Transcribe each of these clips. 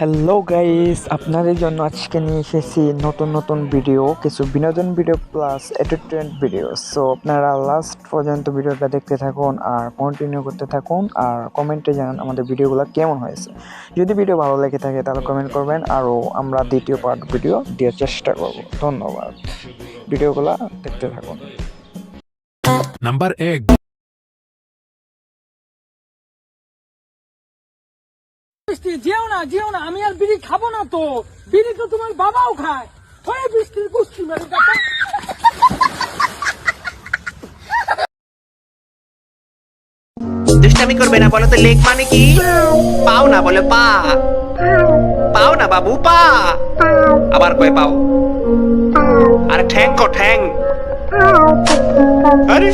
Hello guys আপনাদের জন্য আজকে নিয়ে এসেছি নতুন নতুন ভিডিও কিছু বিনোদন video plus entertainment video so আপনারা লাস্ট পর্যন্ত ভিডিওটা দেখতে থাকুন আর কন্টিনিউ করতে থাকুন আর কমেন্টে জানান আমাদের ভিডিওগুলো কেমন হয়েছে। যদি ভিডিও ভালো লেগে থাকে তাহলে কমেন্ট করবেন আরও আমরা দ্বিতীয় পার্ট ভিডিও দেওয়ার চেষ্টা করব। ধন্যবাদ। ভিডিওগুলো দেখতে থাকুন। Number egg. যেও না যেও না, আমি আর বিড়ি খাব না তো। বিড়ি তো তোমার বাবাও খায়। হয়ে বৃষ্টির মেরে করবে না বলো তো, লেক মানে কি? পাও না বলে, পা। পাও না বাবু, পা। আবার কয় পাও? আরে ঠ্যাং কো ঠ্যাং। আরে।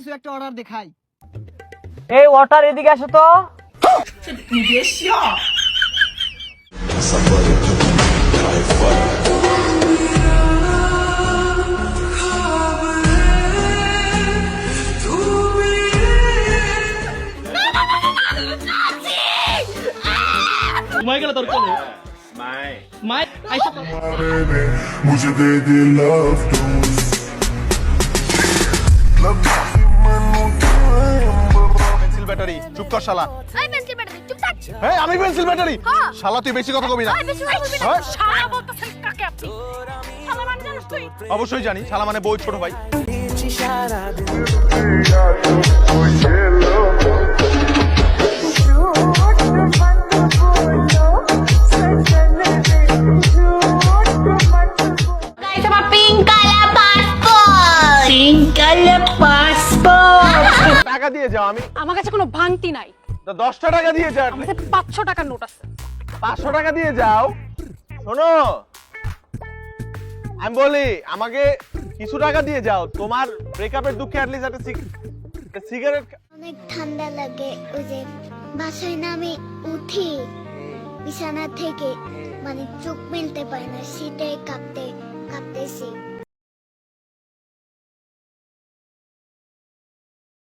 কিছু একটা অর্ডার দেখাই এই ওয়াটার এদিকে আসো তো मुझे दे दे लव टू চুপ কর শালা। এই পেন্সিল ব্যাটারি চুপ থাক। হ্যাঁ আমি পেন্সিল ব্যাটারি হ্যাঁ। শালা তুই বেশি কথা কবি না। বেশি কথা বলবি না। হ্যাঁ? শালা বলতেছেন কাকে আপনি? শালা মানে জানিস তুই? অবশ্যই জানি। শালা মানে বই ছোট ভাই। টাকা দিয়ে যাও আমি। আমার কাছে কোনো ভাঙতি নাই। তা দশটা টাকা দিয়ে যাও। আমাদের পাঁচশো টাকার নোট আছে। পাঁচশো টাকা দিয়ে যাও। শোনো আমি বলি আমাকে কিছু টাকা দিয়ে যাও। তোমার ব্রেকআপের দুঃখে অ্যাটলিস্ট একটা সিগারেট অনেক ঠান্ডা লাগে ওই যে বাসায় না আমি উঠি বিছানা থেকে মানে চোখ মেলতে পারি না শীতে কাঁপতে কাঁপতেছি।